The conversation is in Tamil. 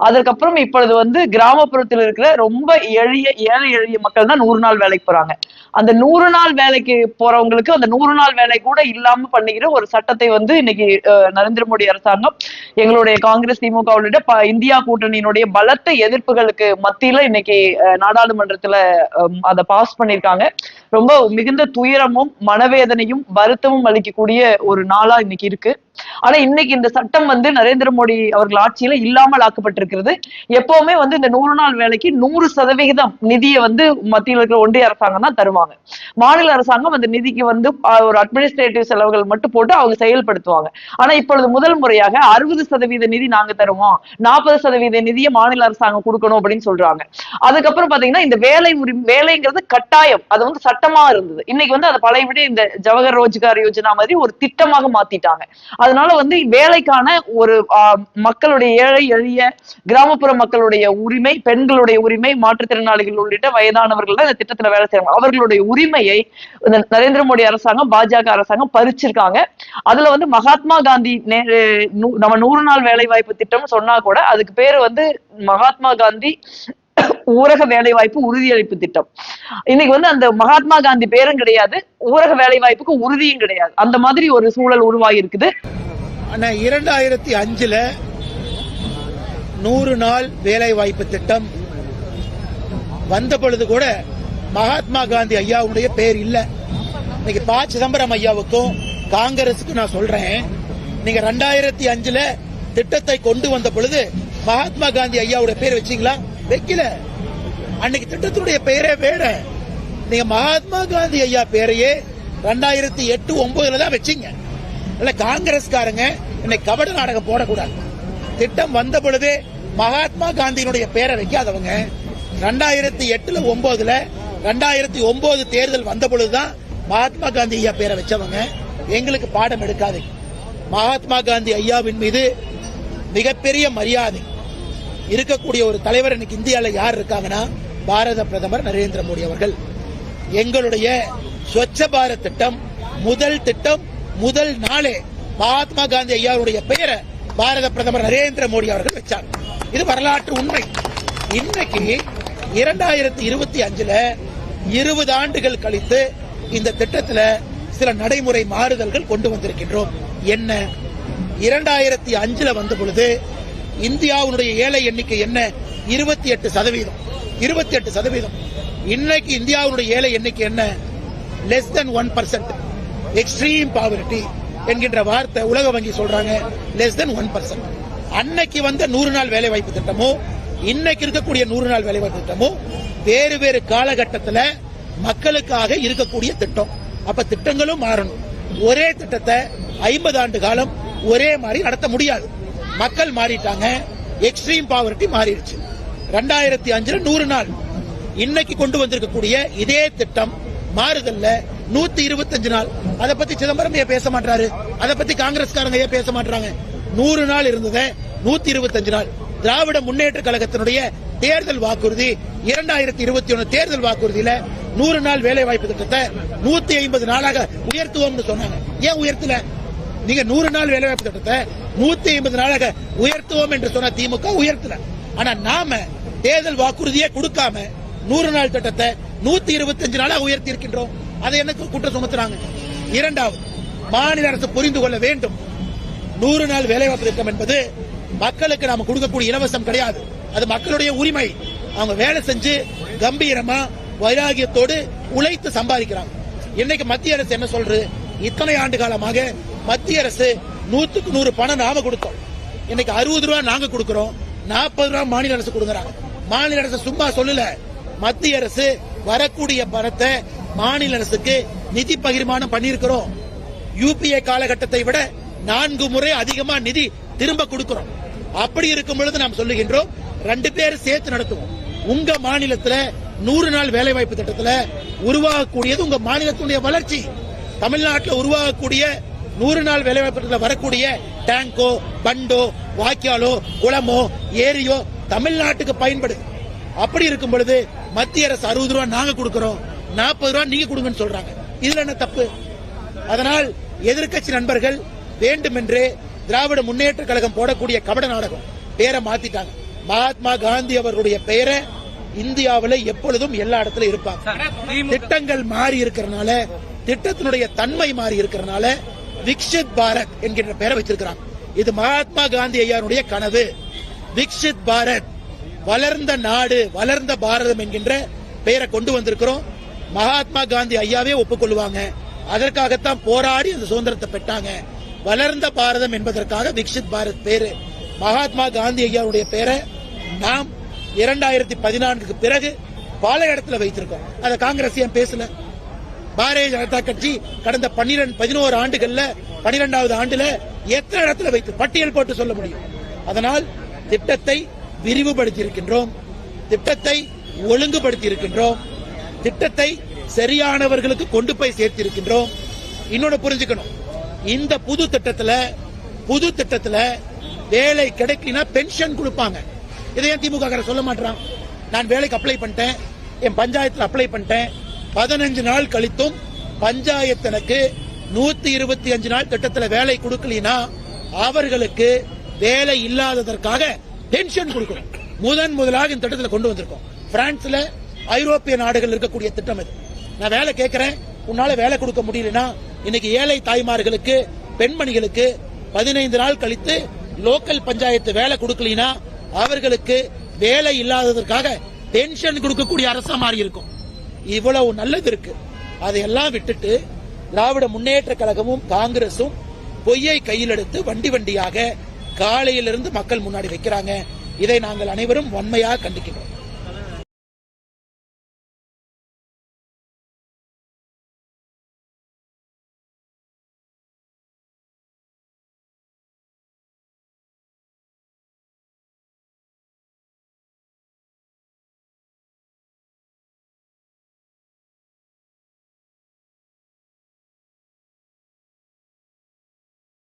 அதற்கப்புறம் இப்பொழுது வந்து கிராமப்புறத்தில் இருக்கிற ரொம்ப எளிய ஏழை எளிய மக்கள் தான் நூறு நாள் வேலைக்கு போறாங்க. அந்த நூறு நாள் வேலைக்கு போறவங்களுக்கு அந்த நூறு நாள் வேலை கூட இல்லாம பண்ணிக்கிற ஒரு சட்டத்தை வந்து இன்னைக்கு அஹ், நரேந்திர மோடி அரசாங்கம் எங்களுடைய காங்கிரஸ் திமுக உள்ளிட்ட ப- இந்தியா கூட்டணியினுடைய பலத்த எதிர்ப்புகளுக்கு மத்தியில இன்னைக்கு நாடாளுமன்றத்துல அதை பாஸ் பண்ணிருக்காங்க ரொம்ப மிகுந்த துயரமும் மனவேதனையும் வருத்தமும் அளிக்கக்கூடிய ஒரு நாளா இன்னைக்கு இருக்கு. ஆனா இன்னைக்கு இந்த சட்டம் வந்து நரேந்திர மோடி அவர்கள் ஆட்சியில இல்லாமல் ஆக்கப்பட்டிருக்கிறது. எப்பவுமே வந்து இந்த நூறு நாள் வேலைக்கு நூறு சதவிகிதம் நிதியை வந்து மத்தியில் இருக்கிற ஒன்றிய அரசாங்கம் தான் தருவாங்க. மாநில அரசாங்கம் அந்த நிதிக்கு வந்து ஒரு அட்மினிஸ்ட்ரேட்டிவ் செலவுகள் மட்டும் போட்டு அவங்க செயல்படுத்துவாங்க. ஆனா இப்பொழுது முதல் முறையாக அறுபது சதவீத நிதி நாங்க தருவோம். நாற்பது சதவீத நிதியை மாநில அரசாங்கம் கொடுக்கணும் அப்படின்னு சொல்றாங்க. அதுக்கப்புறம் பாத்தீங்கன்னா இந்த வேலை உரிமை வேலைங்கிறது கட்டாயம். அது வந்து சட்டமா இருந்தது. இன்னைக்கு வந்து அதை பழையபடி இந்த ஜவஹர் ரோஜ்கார் யோஜனா மாதிரி ஒரு திட்டமாக மாத்திட்டாங்க. அதனால வந்து வேலைக்கான ஒரு மக்களுடைய ஏழை எளிய கிராமப்புற மக்களுடைய உரிமை பெண்களுடைய உரிமை மாற்றுத்திறனாளிகள் உள்ளிட்ட வயதானவர்கள் தான் இந்த திட்டத்துல வேலை செய்யறாங்க அவர்களுடைய உரிமையை இந்த நரேந்திர மோடி அரசாங்கம் பாஜக அரசாங்கம் பறிச்சிருக்காங்க. அதுல வந்து மகாத்மா காந்தி நே- நூ- நம்ம நூறு நாள் வேலை வாய்ப்பு திட்டம்னு சொன்னா கூட அதுக்கு பேரு வந்து மகாத்மா காந்தி ஊரக வேலை வாய்ப்பு உறுதியளிப்பு திட்டம். இன்னைக்கு வந்து அந்த மகாத்மா காந்தி பேரும் கிடையாது ஊரக வேலை வாய்ப்புக்கு உறுதியும் கிடையாது. அந்த மாதிரி ஒரு சூழல் உருவாகி இருக்குது ஆனா இரண்டாயிரத்தி அஞ்சுல நூறு நாள் வேலை வாய்ப்பு திட்டம் வந்த பொழுது கூட மகாத்மா காந்தி ஐயாவுடைய பேர் இல்ல. இன்னைக்கு ப சிதம்பரம் ஐயாவுக்கும் காங்கிரஸுக்கும் நான் சொல்றேன். நீங்க ரெண்டாயிரத்தி அஞ்சுல திட்டத்தை கொண்டு வந்த பொழுது மகாத்மா காந்தி ஐயாவுடைய பேர் வச்சீங்களா? வைக்கல. அன்னைக்கு திட்டத்துடைய பெயரே வேற. நீங்க மகாத்மா காந்தி ஐயா பேரையே ரெண்டாயிரத்தி எட்டு ஒன்பதுல தான் வச்சீங்க. இல்ல காங்கிரஸ்காரங்க இன்னைக்கு கபட நாடகம் போடக்கூடாது. திட்டம் வந்த பொழுதே மகாத்மா காந்தியினுடைய பேரை வைக்காதவங்க. ரெண்டாயிரத்தி எட்டுல ஒன்பதுல ரெண்டாயிரத்தி ஒன்பது தேர்தல் வந்த பொழுதுதான் மகாத்மா காந்தி ஐயா பேரை வச்சவங்க. எங்களுக்கு பாடம் எடுக்காது மகாத்மா காந்தி ஐயாவின் மீது மிகப்பெரிய மரியாதை இருக்கக்கூடிய ஒரு தலைவர் இன்னைக்கு இந்தியாவில் யார் இருக்காங்கன்னா பாரத பிரதமர் நரேந்திர மோடி அவர்கள். எங்களுடைய ஸ்வச்ச பாரத் திட்டம் முதல் திட்டம் முதல் நாளே மகாத்மா காந்தி ஐயாவுடைய பெயரை பாரத பிரதமர் நரேந்திர மோடி அவர்கள் வச்சார். இது வரலாற்று உண்மை. இன்னைக்கு இரண்டாயிரத்தி இருபத்தி அஞ்சுல இருபது ஆண்டுகள் கழித்து இந்த திட்டத்துல சில நடைமுறை மாறுதல்கள் கொண்டு வந்திருக்கின்றோம். என்ன? இரண்டாயிரத்தி அஞ்சுல வந்த பொழுது இந்தியாவுடைய ஏழை எண்ணிக்கை என்ன? இருபத்தி எட்டு சதவீதம். இருபத்தி எட்டு சதவீதம். இன்னைக்கு இந்தியாவுடைய ஏழை எண்ணிக்கை என்ன? Less than one percent extreme poverty என்கின்ற வார்த்தை உலக வங்கி சொல்றாங்க. லெஸ் தென் ஒன் பர்சன்ட் அன்னைக்கு வந்த நூறு நாள் வேலை வாய்ப்பு திட்டமோ இன்னைக்கு இருக்கக்கூடிய நூறு நாள் வேலை வாய்ப்பு திட்டமோ வேறு வேறு காலகட்டத்தில் மக்களுக்காக இருக்கக்கூடிய திட்டம். அப்ப திட்டங்களும் மாறணும். ஒரே திட்டத்தை ஐம்பது ஆண்டு காலம் ஒரே மாதிரி நடத்த முடியாது. மக்கள் மாறிட்டாங்க. எக்ஸ்ட்ரீம் பாவர்ட்டி மாறிடுச்சு. ரெண்டாயிரத்தி அஞ்சுல நூறு நாள் இன்னைக்கு கொண்டு வந்திருக்கக்கூடிய இதே திட்டம் மாறுதல்ல நூத்தி இருபத்தஞ்சு நாள். அதை பத்தி சிதம்பரம் ஏன் பேச மாட்டாரு அதை பத்தி காங்கிரஸ்காரங்க ஏன் பேச மாட்டாங்க நூறு நாள் இருந்ததை நூத்தி இருபத்தஞ்சு நாள். திராவிட முன்னேற்ற கழகத்தினுடைய தேர்தல் வாக்குறுதி இரண்டாயிரத்தி இருபத்தி ஒன்னு தேர்தல் வாக்குறுதியில நூறு நாள் வேலை வாய்ப்பு திட்டத்தை நூத்தி ஐம்பது நாளாக உயர்த்துவோம்னு சொன்னாங்க. ஏன் உயர்த்தல? நீங்க நூறு நாள் வேலைவாய்ப்பு திட்டத்தை நூத்தி ஐம்பது நாளாக உயர்த்துவோம் என்று சொன்ன திமுக உயர்த்தல. ஆனா நாம தேர்தல் வாக்குறுதியே கொடுக்காம நூறு நாள் திட்டத்தை நூத்தி இருபத்தஞ்சு நாளாக உயர்த்தி இருக்கின்றோம். அதை எனக்கு குற்றம் சுமத்துறாங்க. இரண்டாவது மாநில அரசு புரிந்து கொள்ள வேண்டும். நூறு நாள் வேலைவாய்ப்பு திட்டம் என்பது மக்களுக்கு நாம கொடுக்கக்கூடிய இலவசம் கிடையாது. அது மக்களுடைய உரிமை. அவங்க வேலை செஞ்சு கம்பீரமா வைராகியத்தோடு உழைத்து சம்பாதிக்கிறாங்க. இன்னைக்கு மத்திய அரசு என்ன சொல்றது? இத்தனை ஆண்டு காலமாக மத்திய அரசு நூத்துக்கு நூறு பணம் நாம கொடுத்தோம். இன்னைக்கு அறுபது ரூபா நாங்க கொடுக்கிறோம். நாற்பது ரூபா மாநில அரசு கொடுக்குறாங்க. மாநில அரசு சும்மா சொல்லல. மத்திய அரசு வரக்கூடிய பணத்தை மாநில அரசுக்கு நிதி பகிர்மானம் பண்ணியிருக்கிறோம். யூபிஏ காலகட்டத்தை விட நான்கு முறை அதிகமா நிதி திரும்ப கொடுக்கிறோம். அப்படி இருக்கும் பொழுது நாம் சொல்லுகின்றோம் ரெண்டு பேரும் சேர்த்து நடத்துவோம். உங்க மாநிலத்துல நூறு நாள் வேலை வாய்ப்பு திட்டத்துல உருவாகக்கூடியது உங்க மாநிலத்தினுடைய வளர்ச்சி. தமிழ்நாட்டில் உருவாகக்கூடிய நூறு நாள் வேலை வாய்ப்பு வரக்கூடிய டேங்கோ பண்டோ வாய்க்காலோ குளமோ ஏரியோ தமிழ்நாட்டுக்கு பயன்படுது அப்படி இருக்கும் பொழுது மத்திய அரசு அறுபது ரூபா நாங்க கொடுக்கிறோம். நாற்பது ரூபா நீங்க கொடுங்கன்னு சொல்றாங்க. இதுல என்ன தப்பு? அதனால் எதிர்க்கட்சி நண்பர்கள் வேண்டுமென்றே திராவிட முன்னேற்ற கழகம் போடக்கூடிய கபட நாடகம் பேரை மாத்திட்டாங்க. மகாத்மா காந்தி அவர்களுடைய பெயரை இந்தியாவுல எப்பொழுதும் எல்லா இடத்துல இருப்பாங்க. திட்டங்கள் மாறி இருக்கிறனால திட்டத்தினுடைய தன்மை மாறி இருக்கிறனால விக்ஷித் பாரத் என்கின்ற பெயரை வச்சிருக்கிறாங்க. இது மகாத்மா காந்தி ஐயாருடைய கனவு. விக்ஷித் பாரத் வளர்ந்த நாடு வளர்ந்த பாரதம் என்கின்ற பெயரை கொண்டு வந்திருக்கிறோம். மகாத்மா காந்தி ஐயாவே ஒப்புக்கொள்வாங்க. அதற்காகத்தான் போராடி அந்த சுதந்திரத்தை பெற்றாங்க. வளர்ந்த பாரதம் என்பதற்காக விக்ஷித் பாரத் பேரு. மகாத்மா காந்தி ஐயாவுடைய பேரை நாம் இரண்டாயிரத்தி பதினான்குக்கு பிறகு பல இடத்துல வைத்திருக்கோம். அதை காங்கிரஸ் ஏன் பேசல? பாரதிய ஜனதா கட்சி கடந்த பன்னிரண்டு பதினோரு ஆண்டுகள்ல பனிரெண்டாவது ஆண்டுல எத்தனை இடத்துல வைத்து பட்டியல் போட்டு சொல்ல முடியும்? அதனால் திட்டத்தை விரிவுபடுத்தி இருக்கின்றோம் திட்டத்தை ஒழுங்குபடுத்தி இருக்கின்றோம் திட்டத்தை சரியானவர்களுக்கு கொண்டு போய் சேர்த்து இருக்கின்றோம் இன்னொன்னு புரிஞ்சுக்கணும். இந்த புது திட்டத்துல புது திட்டத்துல வேலை கிடைக்கலனா பென்ஷன் கொடுப்பாங்க. இதை ஏன் திமுக சொல்ல மாட்டான் நான் வேலைக்கு அப்ளை பண்ணிட்டேன். என் பஞ்சாயத்தில் அப்ளை பண்ணிட்டேன். பதினஞ்சு நாள் கழித்தும் பஞ்சாயத்து எனக்கு நூத்தி இருபத்தி அஞ்சு நாள் திட்டத்தில் வேலை கொடுக்கலினா அவர்களுக்கு வேலை இல்லாததற்காக பென்ஷன் கொடுக்கணும் முதன் முதலாக இந்த திட்டத்தில் கொண்டு வந்திருக்கோம். பிரான்ஸ்ல ஐரோப்பிய நாடுகள் இருக்கக்கூடிய திட்டம் இது. நான் வேலை கேட்கிறேன். உன்னால வேலை கொடுக்க முடியலனா இன்னைக்கு ஏழை தாய்மார்களுக்கு பெண்மணிகளுக்கு பதினைந்து நாள் கழித்து லோக்கல் பஞ்சாயத்து வேலை கொடுக்கலினா அவர்களுக்கு வேலை இல்லாததற்காக பென்ஷன் கொடுக்கக்கூடிய அரசா மாறி இருக்கும் இவ்வளவு நல்லது இருக்கு. அதையெல்லாம் விட்டுட்டு திராவிட முன்னேற்ற கழகமும் காங்கிரசும் பொய்யை கையில் எடுத்து வண்டி வண்டியாக காலையிலிருந்து மக்கள் முன்னாடி வைக்கிறாங்க. இதை நாங்கள் அனைவரும் வன்மையாக கண்டிக்கிறோம்